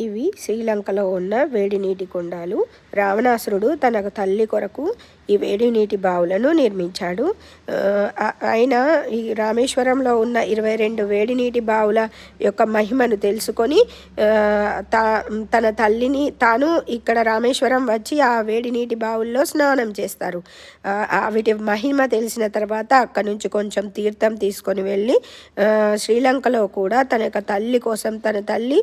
ఇవి శ్రీలంకలో ఉన్న వేడి నీటి కుండాలు. రావణాసురుడు తన తల్లి కొరకు ఈ వేడి నీటి బావులను నిర్మించాడు. ఆయన ఈ రామేశ్వరంలో ఉన్న ఇరవై రెండు వేడి నీటి బావుల యొక్క మహిమను తెలుసుకొని తా తన తల్లిని తాను ఇక్కడ రామేశ్వరం వచ్చి ఆ వేడి నీటి బావుల్లో స్నానం చేస్తారు. వీటి మహిమ తెలిసిన తర్వాత అక్కడి నుంచి కొంచెం తీర్థం తీసుకొని వెళ్ళి శ్రీలంకలో కూడా తన యొక్క తల్లి కోసం తన తల్లి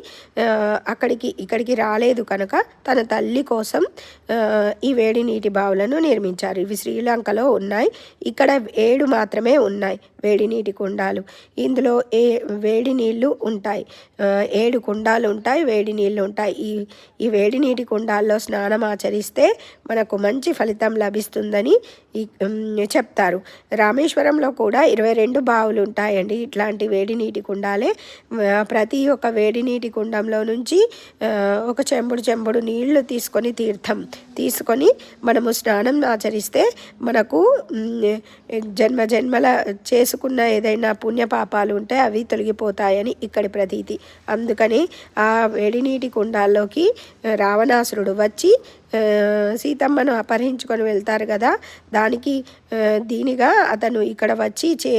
అక్కడ అక్కడికి ఇక్కడికి రాలేదు కనుక తన తల్లి కోసం ఆ, ఈ వేడి నీటి బావులను నిర్మించారు. ఇవి శ్రీలంకలో ఉన్నాయి. ఇక్కడ ఏడు మాత్రమే ఉన్నాయి. వేడి నీటి కుండాలు. ఇందులో ఏ వేడి నీళ్ళు ఉంటాయి? ఏడు కుండాలు ఉంటాయి వేడి నీళ్ళు ఉంటాయి. ఈ ఈ వేడి నీటి కుండాల్లో స్నానం ఆచరిస్తే మనకు మంచి ఫలితం లభిస్తుందని చెప్తారు. రామేశ్వరంలో కూడా ఇరవై రెండు బావులు ఉంటాయండి. ఇట్లాంటి వేడి నీటి కుండాలే ప్రతి ఒక్క వేడి నీటి కుండంలో నుంచి ఒక చెంబుడు చెంబుడు నీళ్ళు తీసుకొని తీర్థం తీసుకొని మనము స్నానం ఆచరిస్తే మనకు జన్మ జన్మల చేసు చేసుకున్న ఏదైనా పుణ్యపాపాలు ఉంటే అవి తొలగిపోతాయని ఇక్కడి ప్రతీతి. అందుకని ఆ వేడి నీటి కుండాల్లోకి రావణాసురుడు వచ్చి సీతమ్మను అపహరించుకొని వెళ్తారు కదా. దానికి దీనిగా అతను ఇక్కడ వచ్చి చే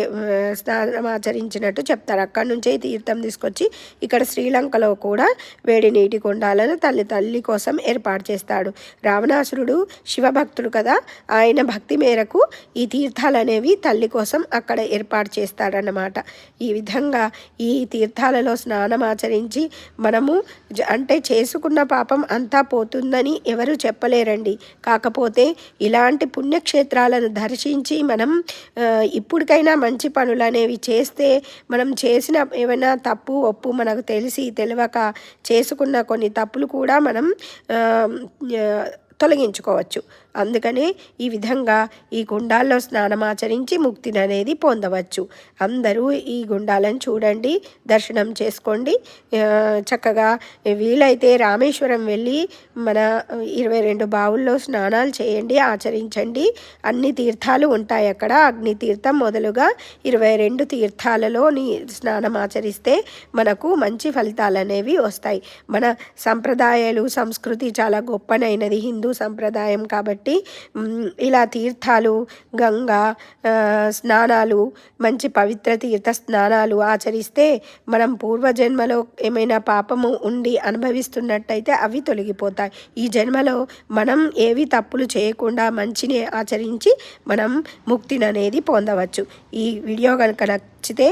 స్నానం ఆచరించినట్టు చెప్తారు. అక్కడి నుంచే తీర్థం తీసుకొచ్చి ఇక్కడ శ్రీలంకలో కూడా వేడి నీటి కొండాలను తల్లి తల్లి కోసం ఏర్పాటు చేస్తాడు. రావణాసురుడు శివభక్తుడు కదా. ఆయన భక్తి మేరకు ఈ తీర్థాలు అనేవి తల్లి కోసం అక్కడ ఏర్పాటు చేస్తాడన్నమాట. ఈ విధంగా ఈ తీర్థాలలో స్నానం ఆచరించి మనము అంటే చేసుకున్న పాపం అంతా పోతుందని ఎవరు చెప్పలేరండి. కాకపోతే ఇలాంటి పుణ్యక్షేత్రాలను దర్శించి మనం ఇప్పటికైనా మంచి పనులు అనేవి చేస్తే మనం చేసిన ఏమైనా తప్పు ఒప్పు మనకు తెలిసి తెలియక చేసుకున్న కొన్ని తప్పులు కూడా మనం తొలగించుకోవచ్చు. అందుకనే ఈ విధంగా ఈ గుండాల్లో స్నానం ఆచరించి ముక్తిని అనేది పొందవచ్చు. అందరూ ఈ గుండాలను చూడండి దర్శనం చేసుకోండి. చక్కగా వీలైతే రామేశ్వరం వెళ్ళి మన ఇరవై రెండు బావుల్లో స్నానాలు చేయండి ఆచరించండి. అన్ని తీర్థాలు ఉంటాయి అక్కడ. అగ్ని తీర్థం మొదలుగా ఇరవై రెండు తీర్థాలలో నీ స్నానం ఆచరిస్తే మనకు మంచి ఫలితాలు అనేవి వస్తాయి. మన సంప్రదాయాలు సంస్కృతి చాలా గొప్పనైనది. హిందూ హిందూ సంప్రదాయం కాబట్టి ఇలా తీర్థాలు గంగా స్నానాలు మంచి పవిత్ర తీర్థ స్నానాలు ఆచరిస్తే మనం పూర్వజన్మలో ఏమైనా పాపము ఉండి అనుభవిస్తున్నట్టయితే అవి తొలగిపోతాయి. ఈ జన్మలో మనం ఏవి తప్పులు చేయకుండా మంచిని ఆచరించి మనం ముక్తిని అనేది పొందవచ్చు. ఈ వీడియో కనుక నచ్చితే